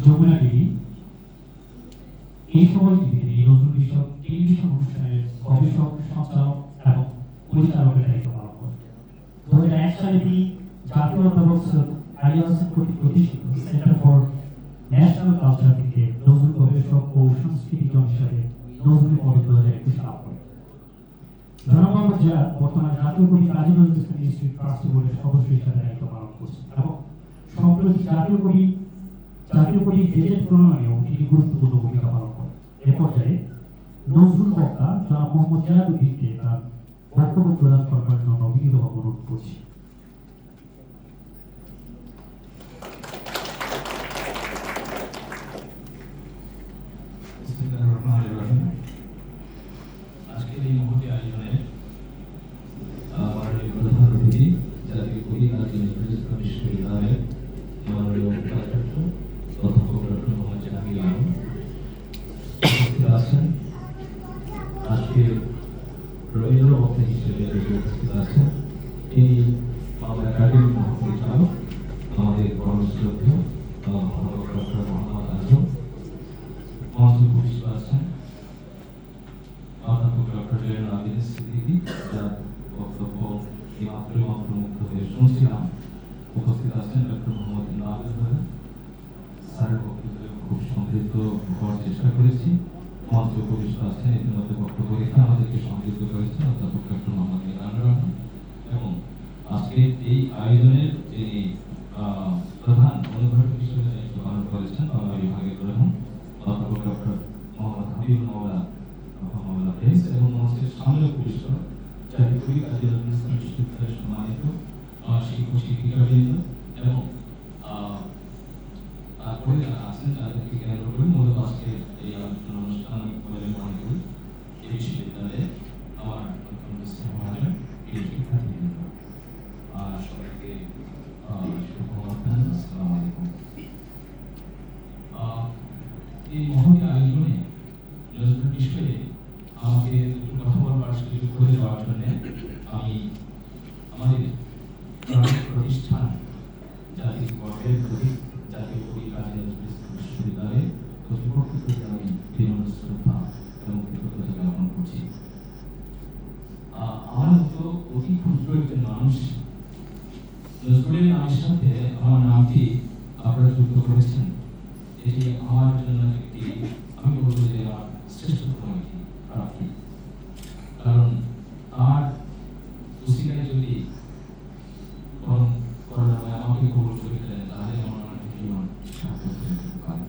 Jamuna TV এই সকল টিভিতে নজরুল বিষয়ক টেলিভিশন অনুষ্ঠানের গবেষক, সঞ্চালক এবং পরিচালকের দায়িত্ব পালন করেন। দু হাজার এক সালে তিনি জাতীয় অধ্যাপক সৈয়দ কর্তৃক প্রতিষ্ঠিত সেন্টার ফর ন্যাশনাল কালচার থেকে নজরুল গবেষক ও সাংস্কৃতিক হিসাবে নজরুল পদক দু হাজার একুশ লাভ করেন। মোহাম্মদ জিয়াদ বর্তমানে জাতীয় কবি কাজী নজরুল ইসলাম ইনস্টিটিউট ট্রাস্টি বোর্ডের সদস্য হিসাবে দায়িত্ব পালন করছেন এবং সম্প্রতি জাতীয় কবি জাতীয় কবি গেজেট প্রণয়নেও তিনি গুরুত্বপূর্ণ ভূমিকা পালন করেন এ পর্যায়ে নজরুল বক্তা জনাব মোহাম্মদ জিয়াদুদ্দিনকে তার বক্তব্য প্রদান করবার জন্য বিনীতভাবে অনুরোধ করছি বিসমিল্লাহির রহমানির রহিম। আজকের এই মহতি আয়োজনে আহ, মাননীয় প্রধান অতিথি জাতীয় কবি কাজী নজরুল ইসলাম বিশ্ববিদ্যালয়ের মাননীয় উপাচার্য অধ্যাপক ডক্টর মোহাম্মদ জাহাঙ্গীর আলম উপস্থিত আছেন আজকে রবীন্দ্র বক্তা হিসেবে উপস্থিত আছেন তিনি আমাদের একাডেমির মহাপরিচালক আমাদের পরম শ্রদ্ধেয় আহ, অধ্যাপক ডক্টর মোহাম্মদ আজম মঞ্চে উপস্থিত আছেন অধ্যাপক ডক্টর জয়ন আবিদ সিদ্দিকী যার বক্তব্য এই মাত্র মাত্র মুক্ত হয়ে শুনছিলাম উপস্থিত আছেন ডক্টর মোহাম্মদ নাবিল ভাই স্যারের বক্তব্যে খুব হওয়ার চেষ্টা করেছি। মঞ্চে উপবিষ্ট আছেন ইতিমধ্যে বক্তব্য রেখে আমাদেরকে সমৃদ্ধ করেছেন অধ্যাপক ডক্টর মোহাম্মদ মিলান রহমান। এবং আজকের এই আয়োজনের যিনি প্রধান অনুঘটক হিসেবে দায়িত্ব পালন করেছেন, বাংলা বিভাগের প্রধান অধ্যাপক ডক্টর মোহাম্মদ হাবিবুল মাওলা মাওলা প্রেস এবং মঞ্চের সামনে উপবিষ্ট জাতীয় কবি কাজী নজরুল ইসলাম বিশ্ববিদ্যালয়ের সম্মানিত শিক্ষক শিক্ষিকাবৃন্দ এবং আহ, তারপরে যারা আছেন তাদেরকে কেন্দ্র করে মূলত আজকে এই আলোচনা অনুষ্ঠান আমি বলে মনে করি এই বিশ্ববিদ্যালয়ে আমার অত্যন্ত স্নেহভাজন এই শিক্ষার্থীবৃন্দ আর সবাইকে আহ, শুভমধ্যাহ্ন আসসালামু আলাইকুম আহ, এই মহৎ আয়োজনে নজরুল বিষয়ে আমাকে একটু কথা বলবার সুযোগ করে দেওয়ার জন্য আমি আমাদের প্রাণ প্রতিষ্ঠান জাতীয় গর্বের প্রতীক জাতীয় কবি কাজী নজরুল ইসলাম বিশ্ববিদ্যালয়ের কর্তৃপক্ষের প্রতি শ্রদ্ধা এবং কৃতজ্ঞতা জ্ঞাপন করছি আমার মতো অতি ক্ষুদ্র একজন মানুষ নজরুলের নামের সাথে আমার নামটি আপনারা যুক্ত করেছেন এটি আমার জন্য একটি আমি বলব যে আমার শ্রেষ্ঠতম একটি প্রাপ্তি কারণ তার উসিলায় যদি কোন করোনাময় আমাকে কবুল করে ফেলেন তাহলে আমার অনেক জীবন সার্থক হয়ে যেতে পারে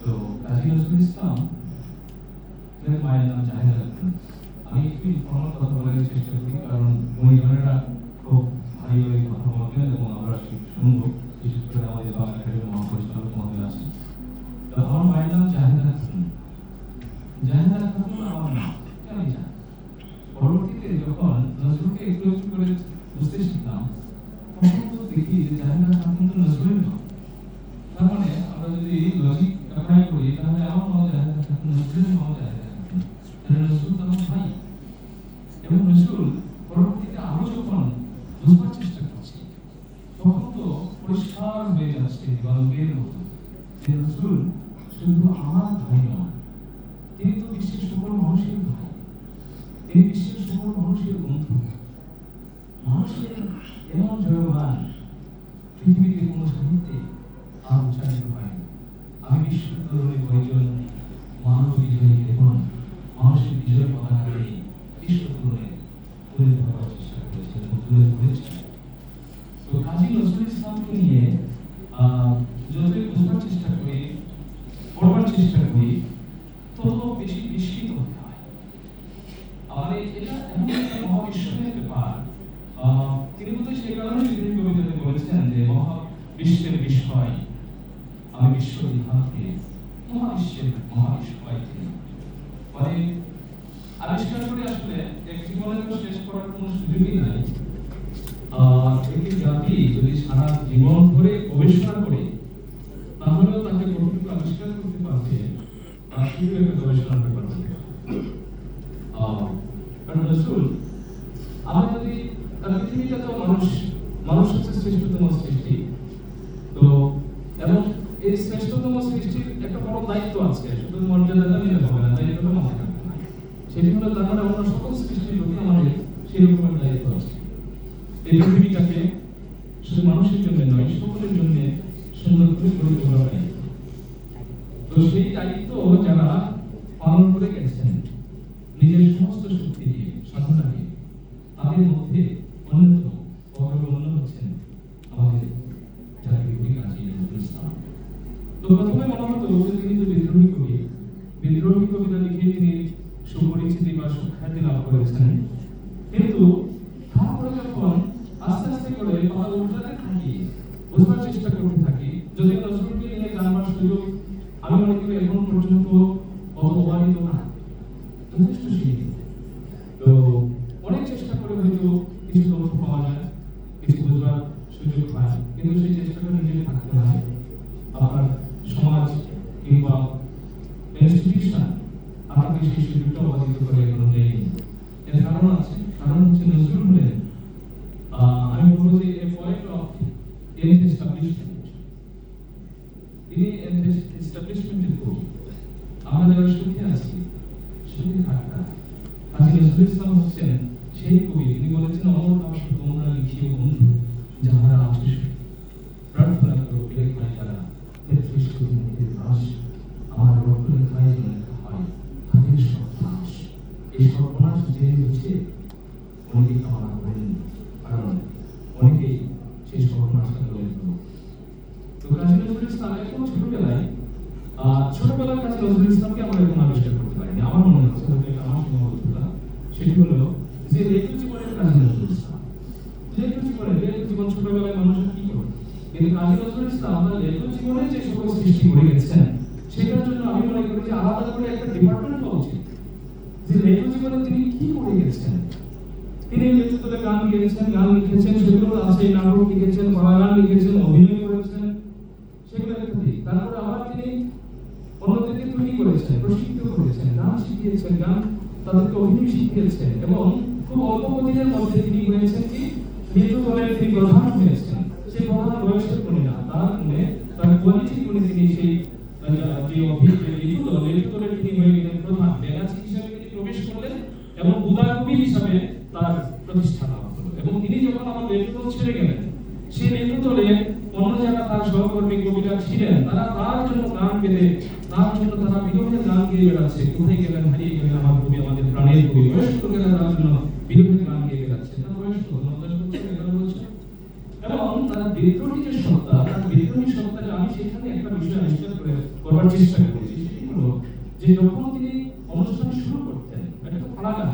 তো কাজী নজরুল ইসলাম এর মায়ের নাম জাহেদ আক্তার আমি একটু ইনফর্মাল কথা বলার চেষ্টা করি কারণ মহিলারা খুব ভালোভাবে কথা বলবেন এবং আমরা শুনব বিশেষ করে করি তাহলে আমার নাম জাহেদা খাতুন তাহলে নজরুল এবং নজরুল পরবর্তীতে আরও যখন বুঝবার চেষ্টা করছি তখন তো পরিষ্কার মতো যে শুধু আমার ভাই নন তিনি তো বিশ্বের সকল মানুষের ভাই তিনি বিশ্বের সকল মানুষের বন্ধু মানুষের এমন জয়গান পৃথিবীতে কোনো সাহিত্যে আর উচ্চারিত হয়নি আমি বিশ্ববিদ্যালয়ের কয়েকজন মানব বিজয়ী এবং মানুষের বিজয় পতাকা নিয়ে বিশ্ববিদ্যালয়ে তুলে ধরার চেষ্টা করেছেন এবং তুলে ধরেছেন তো কাজী নজরুল ইসলামকে নিয়ে আহ, যতই বুঝবার চেষ্টা করি পড়বার চেষ্টা করি তত বেশি বিস্মিত হতে হয় আর এই- এটা এমন একটা মহাবিস্ময়ের ব্যাপার আহ, তিনি বোধহয় সেই কারণে বিভিন্ন কবিতাতে বলেছেন যে মহা বিশ্বের বিস্ময় আমি বিশ্ব বিধানকে মহাবিশ্বের মহাবিশ্বয় তিনি মানে আবিষ্কার করে আসলে এক জীবনে তো শেষ করার কোনো সুযোগই নাই। একটি জাতি যদি সারা জীবন ধরে গবেষণা করে, তাহলেও তাকে কতটুকু আবিষ্কার করতে পারবে তার শুধু একটা গবেষণার ব্যাপার হতে পারে। আহ, কারণ রসুল আমরা যদি তার পৃথিবীটা তো মানুষ মানুষ হচ্ছে শ্রেষ্ঠতম সৃষ্টি তো এবং এই শ্রেষ্ঠতম সৃষ্টির একটা বড় দায়িত্ব আছে শুধু মর্যাদাটা নিলে হবে না দায়িত্বটা মাথায় রাখতে হয় তার মানে অন্য সকল সৃষ্টির প্রতি আমাদের সেই রকমের দায়িত্ব আছে। এই পৃথিবীটাকে শুধু মানুষের জন্য নয়, সকলের জন্য সুন্দর করে গড়ে তোলার দায়িত্ব। তো সেই দায়িত্ব যারা পালন করে গেছেন, নিজের সমস্ত শক্তি দিয়ে সাধনা দিয়ে তাদের মধ্যে অন্যতম অগ্রগণ্য হচ্ছেন আমাদের জাতীয় কাজী নজরুল তো প্রথমে মনে হতো তিনি তো বিদ্রোহী কবি বিদ্রোহী কবিতা লিখে তিনি সুপরিচিতি বা সুখ্যাতি লাভ করেছেন। কিন্তু তারপরে যখন আস্তে আস্তে করে কথা উল্টাতে থাকি বোঝার চেষ্টা করতে থাকি যদি নজরুলকে নিয়ে জানবার সুযোগ আমি মনে করি এখন পর্যন্ত অত অবাধিত না যথেষ্ট সীমিত তো অনেক চেষ্টা করে হয়তো কিছু তথ্য পাওয়া যায় কিছু বোঝার সুযোগ পায় কিন্তু সেই চেষ্টাটা নিজেকে থাকতে হয় আপনার সমাজ কিংবা ইনস্টিটিউশন সুযোগটা অবাধিত করে দেয়নি এর কারণ আছে। কারণ হচ্ছে নজরুল হলেন আহ, আমি বলব যে এ পয়েন্ট অফ এস্টাবলিশমেন্ট তিনি এস্টাবলিশমেন্টের কবি আমরা যারা সুখে আছি সুখে থাকতা কাজী নজরুল ইসলাম হচ্ছেন সেই কবি তিনি বলেছেন অমর কাশ তোমরা লিখিও বন্ধু যাহারা আছে প্রার্থনা করো লেখায় যারা তেত্রিশ কোটি মুখের দাস আমার রক্ত লেখায় যেন লেখা হয় তাদের সর্বনাশ এই সর্বনাশ যে হচ্ছে অনেকেই কামনা করেন কারণ অনেকেই সেই সর্বনাশটা করে দিল তো কাজী ছোটবেলায় ছোটবেলার কাজী নজরুল ইসলামকে আমরা এখন আবিষ্কার করতে পারিনি আমার মনে হচ্ছে আমার সীমাবদ্ধতা সেটি হলো যে লেখক জীবনের কাজী নজরুল ইসলাম লেখক জীবনে লেখক জীবন ছোটবেলায় মানুষের কি করে কিন্তু কাজী নজরুল ইসলাম আমরা লেখক জীবনে যে সকল সৃষ্টি করে গেছেন সেটার জন্য আমি মনে করি যে আলাদা করে একটা ডিপার্টমেন্ট হওয়া উচিত যে লেখক জীবনে তিনি কি করে গেছেন তিনি মৃত্যুতে গান গেয়েছেন গান লিখেছেন সেগুলো আছে নাটক লিখেছেন গান লিখেছেন অভিনয় করেছেন সেগুলো দিক তারপরে আবার তিনি অন্যদেরকে তৈরি করেছেন প্রশিক্ষিত করেছেন গান শিখিয়েছেন গান তাদেরকে অভিনয় শিখিয়েছেন এবং খুব অল্প দিনের মধ্যে তিনি হয়েছেন কি মৃত্যু দলের তিনি প্রধান হয়েছেন। এবং উদয় কবি হিসাবে তার প্রতিষ্ঠা লাভ হলো। এবং তিনি যখন আমার নেতৃত্ব ছেড়ে গেলেন, সেই নেতৃত্বে অন্য যারা তার সহকর্মী কবিরা ছিলেন, তারা তার জন্য গান গেলে তার জন্য তারা বিরোধের গান গেয়ে বেড়াচ্ছে। কোথায় গেলেন, হারিয়ে গেলেন আমার কবি, আমাদের প্রাণের কবি? বয়স্ক লোকেরা তার জন্য বিরোধের গান গেয়ে বেড়াচ্ছে। তার বয়স কত বছর, এগারো বছর। এবং তার বিদ্রোহী যে সত্তা, তার বিদ্রোহী সত্তাকে আমি সেখানে একটা বিষয় আবিষ্কার করে করবার চেষ্টা করেছি। সেটি হলো যে যখন এটা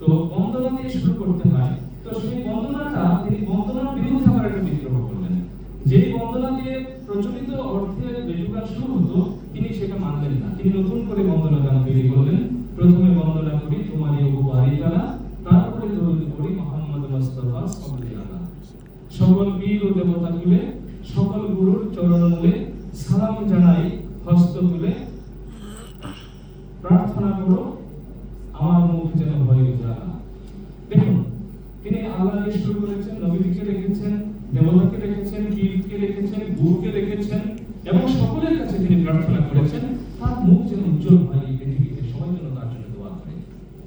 তো বন্দনা দিয়ে শুরু করতে হয়। তো সেই বন্দনাটা তিনি বন্দনার বিরুদ্ধে আবার একটা বিদ্রোহ করলেন। যেই বন্দনা দিয়ে প্রচলিত অর্থে রেডিও শুরু হতো, তিনি সেটা মানলেন না। তিনি নতুন করে বন্দনা গান তৈরি করলেন। প্রথমে বন্দনা করি তোমারই উপহারি গানা তারপরে দরুদ করি মোহাম্মদ মুস্তাফা সাল্লাল্লাহু সকল বীর ও দেবতা সকল গুরুর চরণ মূলে সালাম জানাই, হস্ত তুলে প্রার্থনা করো আমার মুখ যেন ভয় উজালা দেখুন তিনি আল্লাহকে শুরু করেছেন? নবীকে রেখেছেন দেবতাকে রেখেছেন বীরকে রেখেছেন গুরুকে রেখেছেন এবং সকলের কাছে তিনি প্রার্থনা করেছেন, তার মুখ যেন উজ্জ্বল হয় এই পৃথিবীতে। সবাই যেন তার জন্য দোয়া করে,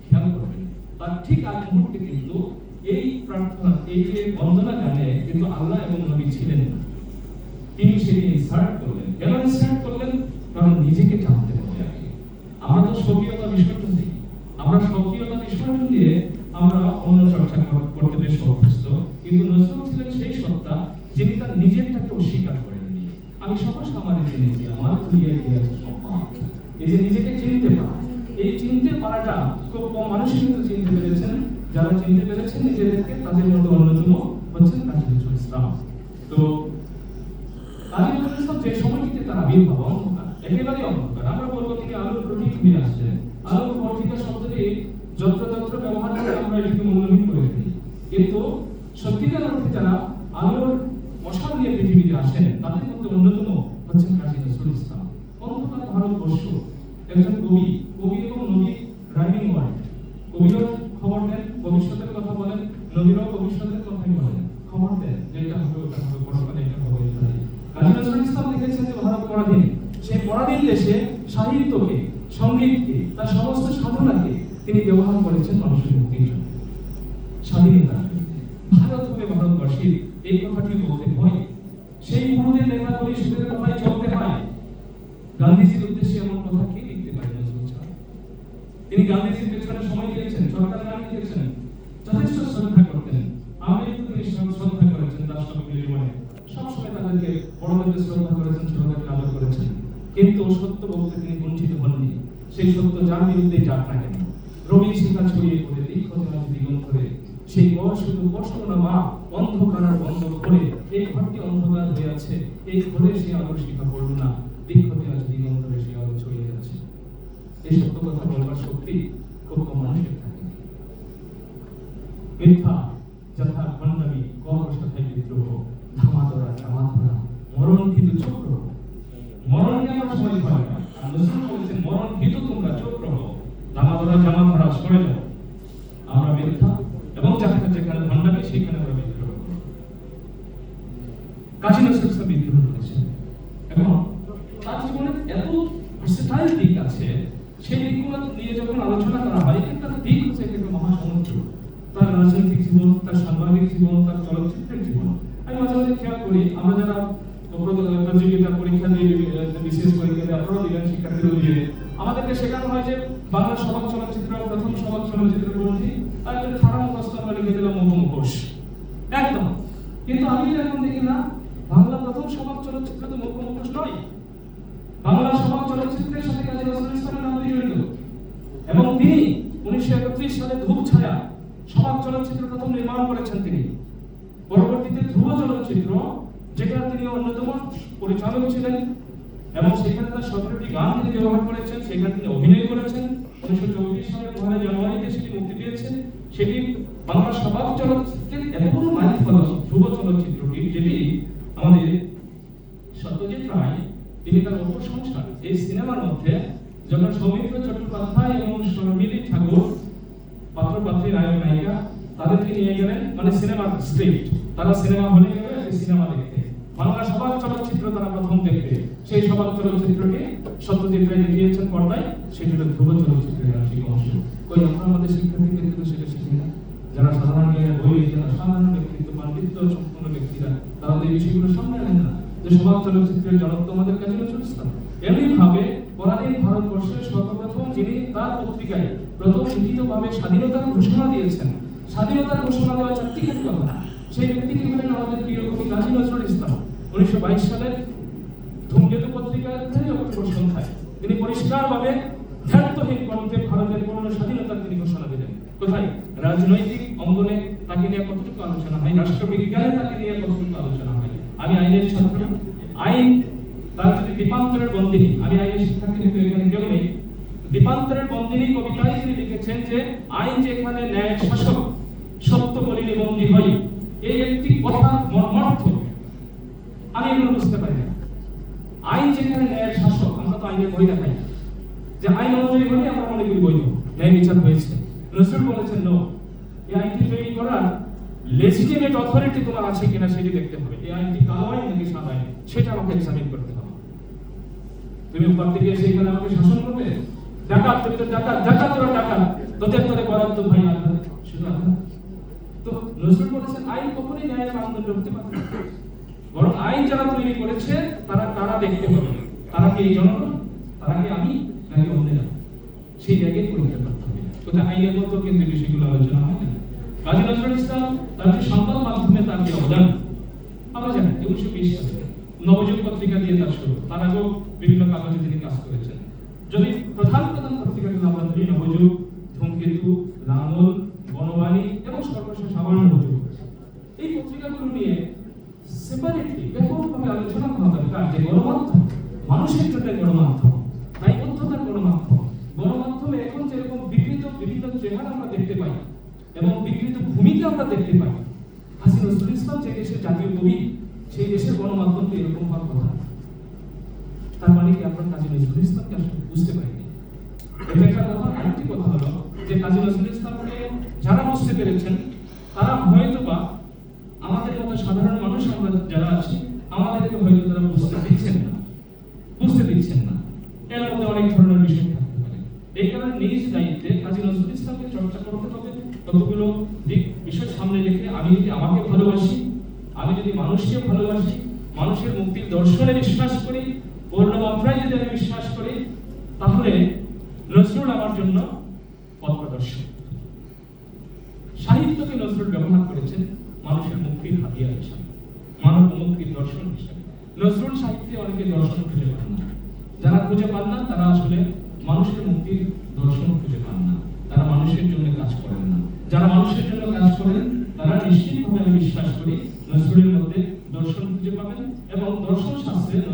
খেয়াল করবেন। তার ঠিক আগ মুহূর্তে কিন্তু এই প্রার্থনা, এই যে বন্দনা গানে কিন্তু আল্লাহ এবং নবী ছিলেন না। তিনি সেটি ইনসার্ট করলেন। কেন ইনসার্ট করলেন? কারণ নিজেকে জানতে হবে আগে। আমরা তো স্বকীয়তা বিসর্জন দিই। আমরা স্বকীয়তা বিসর্জন দিয়ে আমরা অন্য চর্চা করতে বেশ অভ্যস্ত। কিন্তু নজরুল ছিলেন সেই সত্তা, যিনি তার নিজেরটাকে অস্বীকার করেননি আমি সবার সামারে জেনেছি আমার কি আছে সম্মান এই যে নিজেকে চিনতে পারা। এই চিনতে পারাটা খুব কম মানুষই কিন্তু চিনতে পেরেছেন। যারা চিনতে পেরেছেন নিজেদেরকে, তাদের মধ্যে অন্যতম হচ্ছেন কাজী ইসলাম। তো কাজী নজরুল ইসলাম যে সময়টিতে তার আবির্ভাব অন্ধকার একেবারে আমরা বলব তিনি আলোর প্রতীক হয়ে আসছেন আলোর পত্রিকা শব্দটি যত্রতত্র ব্যবহার করে আমরা এটিকে মূল্যহীন করে ফেলি কিন্তু সত্যিকার অর্থে যারা আলোর মশাল নিয়ে পৃথিবীতে আসেন, তাদের মধ্যে অন্যতম হচ্ছেন কাজী নজরুল ইসলাম। অন্ধকার ভারতবর্ষ একজন কবি। কবি এবং খবর দেন, ভবিষ্যতের কথা বলেন ভবিষ্যতের কথাই বলেন। খবর দেন যে এটা হবে ওটা হবে পরকালে এটা হবে কাজী নজরুল ইসলাম যে ভারত পরাধীন। সেই পরাধীন দেশে সাহিত্যকে সঙ্গীতকে তার সমস্ত সাধনাকে তিনি ব্যবহার করেছেন মানুষের মুক্তির জন্য। স্বাধীনতা। এই কথাটি বলতে হয়। সেই কথাই চলতে হয়। গান্ধীজির উদ্দেশ্যে এমন কথা কে লিখতে পারে তিনি গান্ধীজির পেছনে সময় দিয়েছেন সরকার দিয়েছেন, যথেষ্ট শ্রদ্ধা করতেন। শ্রদ্ধা করেছেন সবসময় তাদেরকে বড়দেরকে শ্রদ্ধা করেছেন আদর করেছেন। কিন্তু সত্য বলতে তিনি বঞ্চিত হননি। সেই সত্য যার বিরুদ্ধে যাক না। কেন রবি শিখা ছড়িয়ে পড়ে দীক্ষতে আজ দিগন্তরে সেই শুধু বর্ষণ মা অন্ধকার আর করে এই ঘরটি অন্ধকার হয়ে আছে। এই ঘরে সে আলোর শিখা পড়ল না। দীক্ষতে আজ দিগন্তরে সে আলো ছড়িয়ে যাচ্ছে এই সত্য কথা বলবার শক্তি খুব কম মানুষের থাকে মিথ্যা যথা খণ্ডামি কর্ম সাথায় বিদ্রোহ ধামাধরা জামাধরা মরণ ভীতু চক্র মরণকে আমরা সবাই ভয় পাই আর নজরুল বলেছেন মরণ ভীতু তোমরা চক্র হও ধামাধরা জামাধরা সরে যাও আমরা মিথ্যা এবং যাত্রা যেখানে ভণ্ডামি সেখানে আমরা বিদ্রোহ করি কাজী নজরুল ইসলাম বিদ্রোহ করেছেন এবং তার জীবনে এত ভার্সেটাইল দিক আছে, সেই দিকগুলো নিয়ে যখন আলোচনা করা হয় একটা দিক হচ্ছে একটা মহাসমুদ্র। তার রাজনৈতিক জীবন, তার সাংবাদিক জীবন, তার চলচ্চিত্রের জীবন। আমি মাঝে মাঝে খেয়াল করি, আমরা যারা প্রতিযোগিতা, পরীক্ষা দিয়ে, বিশেষ পরীক্ষা দিয়ে আপনারাও দিলেন শিক্ষার্থীরাও দিলেন আমাদেরকে শেখানো হয় যে বাংলা সমাজ চলচ্চিত্র, প্রথম সমাজ চলচ্চিত্র গ্রন্থি, আর একটা ধারা মুখস্থ আমরা লিখে দিলাম মহ একদম। কিন্তু আমি এখন দেখি না বাংলা প্রথম সমাজ চলচ্চিত্র তো মুখ্য মুখোশ নয়। বাংলা সমাজ চলচ্চিত্রের সাথে কাজী নজরুল ইসলামের নাম জড়িত। এবং তিনি উনিশশো একত্রিশ সালে ধূপ ছায়া সমাজ চলচ্চিত্র প্রথম নির্মাণ করেছেন তিনি। পরবর্তীতে ধ্রুব চলচ্চিত্র যেটা তিনি অন্যতম পরিচালক ছিলেন এবং সেখানে তার সতেরোটি গান তিনি ব্যবহার করেছেন, সেখানে তিনি অভিনয় করেছেন। উনিশশো চব্বিশ সালের পহেলা জানুয়ারিতে সেটি মুক্তি পেয়েছে সেটি বাংলা সমাজ চলচ্চিত্রের এখনও মাইল ফলক ধ্রুব চলচ্চিত্রটি যেটি আমাদের সত্যজিৎ রায় তিনি তার অপসংসার এই সিনেমার মধ্যে যখন সৌমিত্র চট্টোপাধ্যায় এবং শর্মিলি ঠাকুর পাত্র পাত্রী নায়ক নায়িকা তাদেরকে নিয়ে গেলেন মানে সিনেমার স্ক্রিপ্ট তারা সিনেমা হলে গেলে সেই সিনেমা দেখতে। বাংলা সবার চলচ্চিত্র তারা প্রথম দেখবে। সেই সবার চলচ্চিত্রকে সত্যজিৎ রায় দেখিয়েছেন পর্দায়। সেটি হলো ধ্রুব চলচ্চিত্রের আংশিক অংশ কই, আমরা আমাদের শিক্ষার্থীদের কিন্তু সেটা শিখি না। যারা সাধারণ জ্ঞানের বই, যারা সাধারণ ব্যক্তিত্ব, পাণ্ডিত্য সম্পন্ন ব্যক্তিরা, তারা এই বিষয়গুলো সামনে আনেন না। যে সমাজ চলচ্চিত্রের জনক তোমাদের কাছে নজরুল ইসলাম এমনি ভাবে পরাধীন ভারতবর্ষের সর্বপ্রথম যিনি তার পত্রিকায় প্রথম লিখিতভাবে স্বাধীনতার ঘোষণা দিয়েছেন। স্বাধীনতার ঘোষণা দেওয়া চারটিখানি কথা। সেই ব্যক্তিটি হলেন আমাদের প্রিয় কবি কাজী নজরুল ইসলাম। উনিশশো বাইশ সালের ধূমকেতু পত্রিকার সন্ধ্যায় তিনি পরিষ্কারভাবে ধ্যাত্তহীন কণ্ঠে ভারতের পূর্ণ স্বাধীনতার তিনি ঘোষণা দিলেন। কোথায়? রাজনৈতিক অঙ্গনে তাকে নিয়ে কতটুকু আলোচনা হয়? রাষ্ট্রবিজ্ঞানে তাকে নিয়ে কতটুকু আলোচনা হয়? আমি আইনের ছাত্র আইন, তার যদি দীপান্তরের বন্দিনী। আমি আইনের শিক্ষার্থী কিন্তু এখানে কেউ নেই। দীপান্তরের বন্দিনী কবিতায় তিনি লিখেছেন যে, আইন যেখানে ন্যায় শাসক, সত্য বলিলে বন্দী হয়। এই একটি কথা মর্মার্থ। আমি এগুলো বুঝতে পারি না। আইন যেখানে ন্যায়ের শাসক, আমরা তো আইনের বই দেখাই যে আইন অনুযায়ী হলে আমরা মনে করি বৈধ ন্যায় বিচার হয়েছে। নজরুল বলেছেন, নো, এই আইনটি তৈরি করার লেজিটিমেট অথরিটি তোমার আছে কিনা সেটি দেখতে হবে। এই আইনটি কালো আইন নাকি সাদা আইন সেটা আমাকে এক্সামিন করতে হবে। তুমি উপর থেকে এসে এখানে আমাকে শাসন করবে? ডাকাত, তুমি তো ডাকাত ডাকাত তোরা ডাকাত। তোদের তোদের বরাদ্দ ভাই তো নজরুল বলেছেন, আইন কখনোই মানদণ্ড হতে পারে বরং আইন যারা তৈরি করেছে, তারা তারা দেখতে হবে। তারা কি এই জনগণ? তারা কি আমি, নাকি সেই জায়গায় পরীক্ষা করতে হবে। কোথায় আইনের মতো কিন্তু বিষয়গুলো আলোচনা হয় না। কাজী নজরুল ইসলাম তার যে সংবাদ মাধ্যমে তার যে অবদান। আমরা জানি যে উনিশশো বিশ সালে নবযুগ পত্রিকা দিয়ে তার শুরু। তার আগেও বিভিন্ন কাগজে তিনি কাজ করেছেন। যদি প্রধান প্রধান পত্রিকাগুলো আমরা ধরি নবযুগ, ধূমকেতু লাঙল বনবাণী এবং সর্বশেষ সামান্য নবযুগ। এই পত্রিকাগুলো নিয়ে সেপারেটলি ব্যাপকভাবে আলোচনা করা দরকার যে গণমাধ্যম। মানুষের জন্য গণমাধ্যম দায়বদ্ধতার গণমাধ্যম গণমাধ্যমে এখন যেরকম বিকৃত বিভিন্ন চেহারা আমরা দেখতে পাই এবং বিকৃত ভূমিকা আমরা দেখতে পাই হাসি নজরুল ইসলাম যে দেশের জাতীয় কবি সেই দেশের গণমাধ্যমকে এরকম ভাবে কথা তার মানে কি আপনার কাজী নজরুল ইসলামকে আসলে বুঝতে পারিনি? এটা একটা কথা, আরেকটি কথা হলো যে কাজী নজরুল ইসলামকে যারা বুঝতে পেরেছেন, তারা হয়তো বা আমাদের মতো সাধারণ মানুষ আমরা যারা আছি আমাদেরকে হয়তো তারা বুঝতে দিচ্ছেন না বুঝতে দিচ্ছেন না এর মধ্যে অনেক ধরনের বিষয় থাকতে পারে এই কারণে নিজ দায়িত্বে কাজী নজরুল ইসলামকে চর্চা করতে হবে কতগুলো দিক বিষয় সামনে রেখে আমি যদি আমাকে ভালোবাসি আমি যদি মানুষকে ভালোবাসি, মানুষের মুক্তির দর্শনে বিশ্বাস করি, পূর্ণমাত্রায় যদি আমি বিশ্বাস করি, তাহলে নজরুল আমার জন্য পথ প্রদর্শক। সাহিত্যকে নজরুল ব্যবহার করেছেন মানুষের মুক্তির হাতিয়ার হিসাবে, মানব মুক্তির দর্শন হিসাবে। নজরুল সাহিত্যে অনেকে দর্শন খুঁজে পান না। যারা খুঁজে পান না, তারা আসলে মানুষের মুক্তির